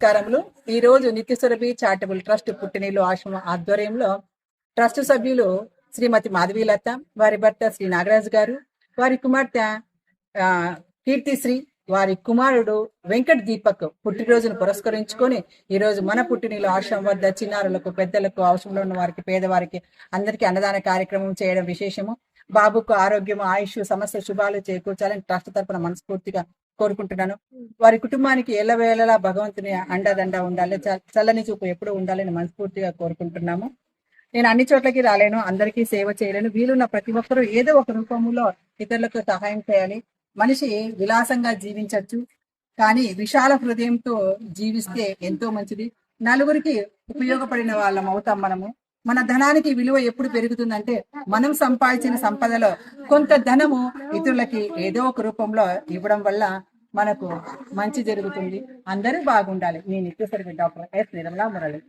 నమస్కారములు. ఈ రోజు నిత్యసురభి చారిటబుల్ ట్రస్ట్ పుట్టినీళ్ళు ఆశ్రమం ఆధ్వర్యంలో ట్రస్ట్ సభ్యులు శ్రీమతి మాధవీలత వారి భర్త శ్రీ నాగరాజు గారు వారి కుమార్తె కీర్తిశ్రీ వారి కుమారుడు వెంకట్ దీపక్ పుట్టినరోజును పురస్కరించుకొని ఈ రోజు మన పుట్టినీళ్ళు ఆశ్రమం వద్ద చిన్నారులకు పెద్దలకు అవసరంలో ఉన్న వారికి పేదవారికి అందరికీ అన్నదాన కార్యక్రమం చేయడం విశేషము. బాబుకు ఆరోగ్యం ఆయుష్ సమస్య శుభాలు చేకూర్చాలని ట్రస్ట్ తరపున మనస్ఫూర్తిగా కోరుకుంటున్నాను. వారి కుటుంబానికి ఎల్లవేళలా భగవంతుని అండదండ ఉండాలి. చల్లని చూపు ఎప్పుడు ఉండాలని మనస్ఫూర్తిగా కోరుకుంటున్నాము. నేను అన్ని చోట్లకి రాలేను అందరికీ సేవ చేయలేను. వీలున్న ప్రతి ఒక్కరూ ఏదో ఒక రూపంలో ఇతరులకు సహాయం చేయాలి. మనిషి విలాసంగా జీవించవచ్చు కానీ విశాల హృదయంతో జీవిస్తే ఎంతో మంచిది. నలుగురికి ఉపయోగపడిన వాళ్ళం అవుతాం మనము. మన ధనానికి విలువ ఎప్పుడు పెరుగుతుందంటే మనం సంపాదించిన సంపదలో. కొంత ధనము ఇతరులకి ఏదో ఒక రూపంలో ఇవ్వడం వల్ల మనకు మంచి జరుగుతుంది. అందరూ బాగుండాలి. నేను ఇచ్చేసరికి డాక్టర్ ఎస్ నిర్మలా మురళి